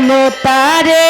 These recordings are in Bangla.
কেন তারে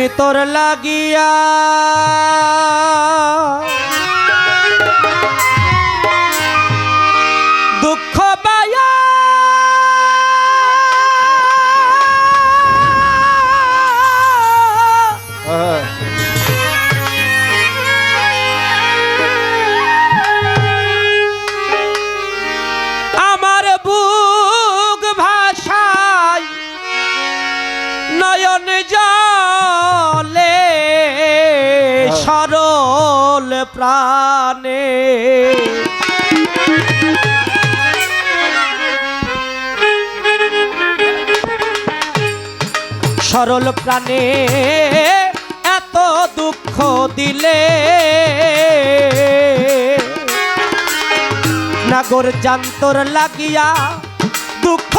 আমি তোর লাগিয়া নয়ন জলে সরল প্রাণে। সরল প্রাণে এত দুঃখ দিলে নাগর জান্তর লাগিয়া দুঃখ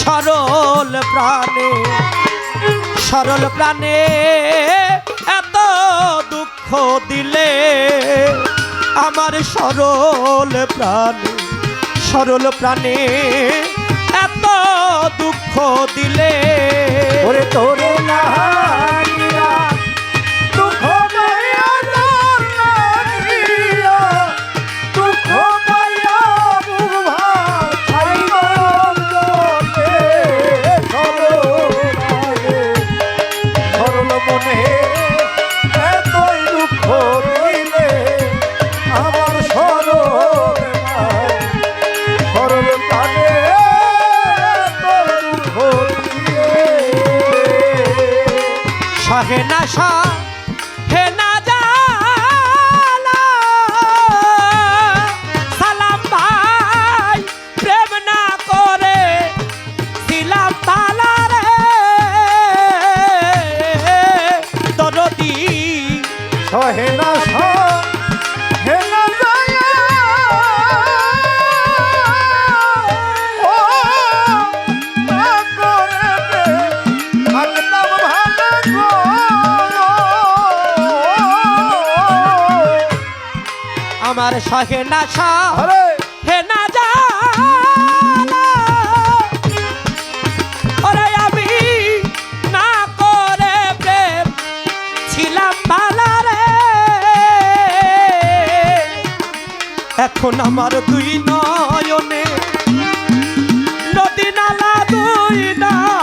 সরল প্রাণে সরল প্রাণে এত দুঃখ দিলে আমার সরল প্রাণে সরল প্রাণে এত দুঃখ দিলে ওরে তোরে লাগিয়া হে আমার সহে না হে না ওরে আমি না করে প্রেম ছিলাম রে। এখন আমার দুই নয়নে নদী নালা দুই নয়নে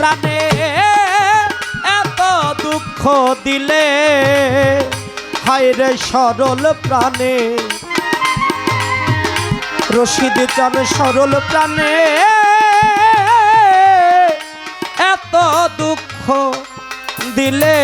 প্রাণে এত দুঃখ দিলে হায়রে সরল প্রাণে। রশিদ চান সরল প্রাণে এত দুঃখ দিলে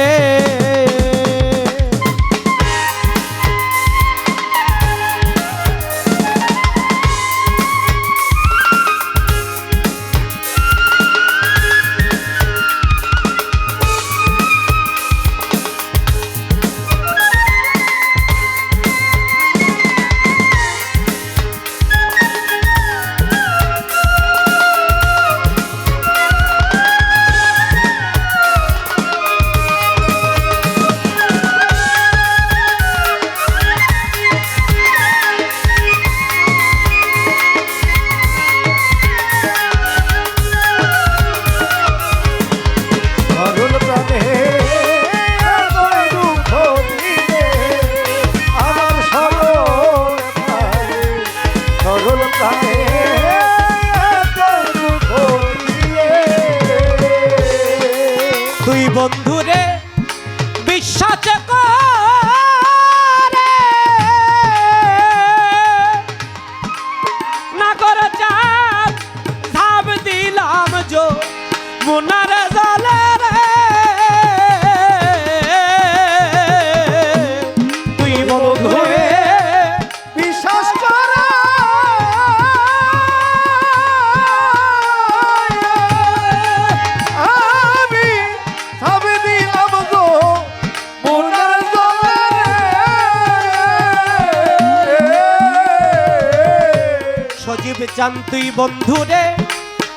দুই বন্ধুরে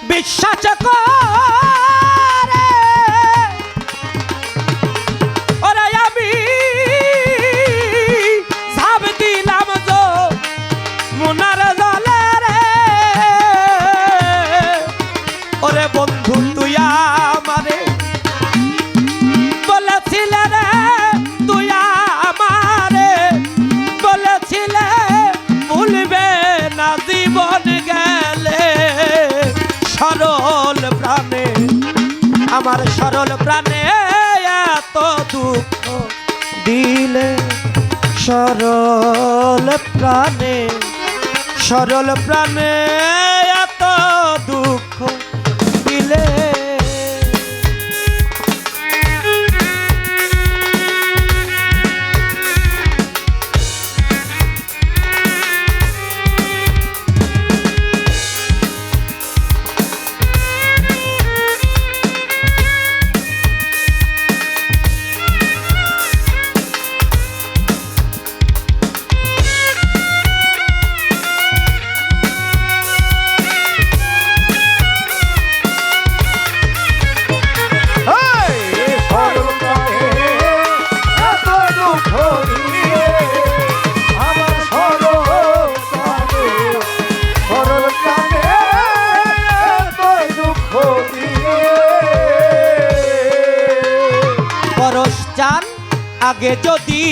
বিশ্বাস প্রাণে সরল প্রাণে। লাগে যদি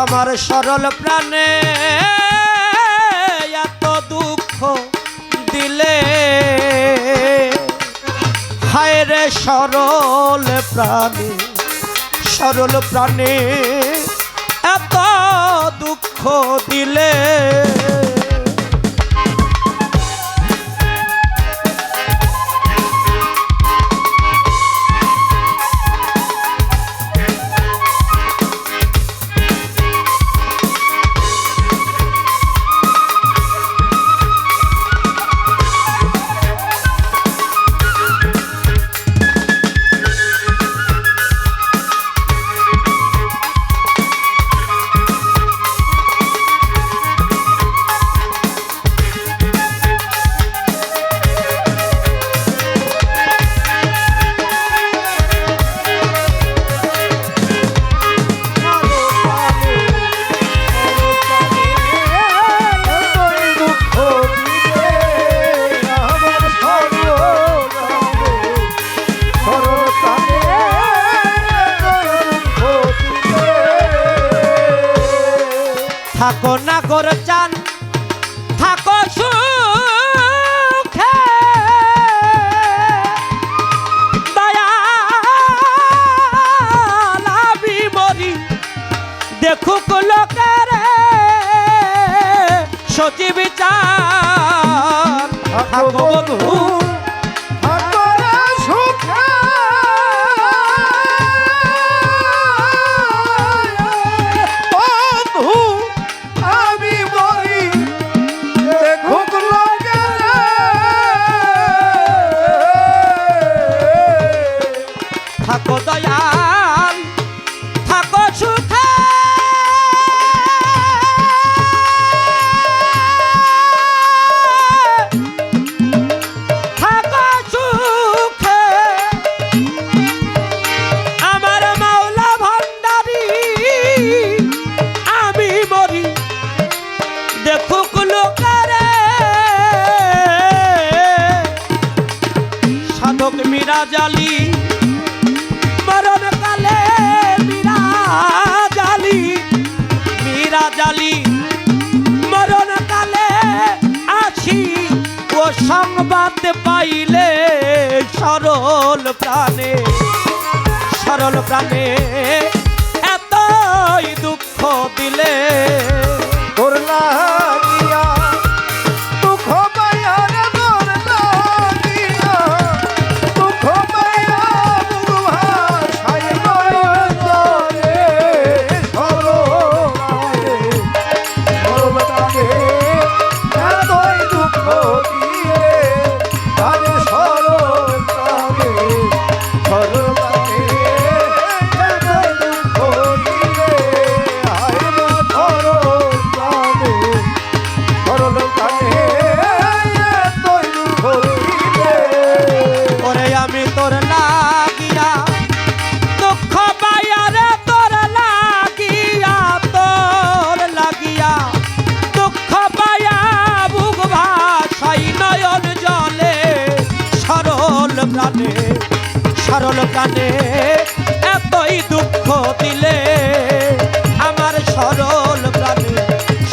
আমার সরল প্রাণে এত দুঃখ দিলে। হায় রে সরল প্রাণে সরল প্রাণে, এত দুঃখ দিলে। জগৎ মিরাজ আলী মরণ কালে মিরাজ আলী মিরাজ আলী মরণ কালে আছি ও সংবাদ পাইলে সরল প্রাণে। সরল প্রাণে এতই দুঃখ দিলে। তোর না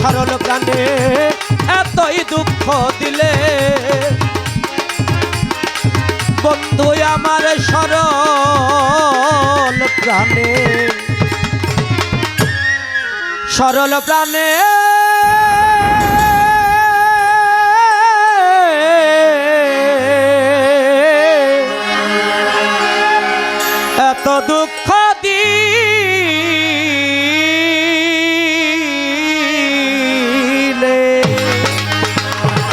সরল কানে এতই দুঃখ দিলে। বন্ধু আমার সরল প্রাণে সরল প্রাণে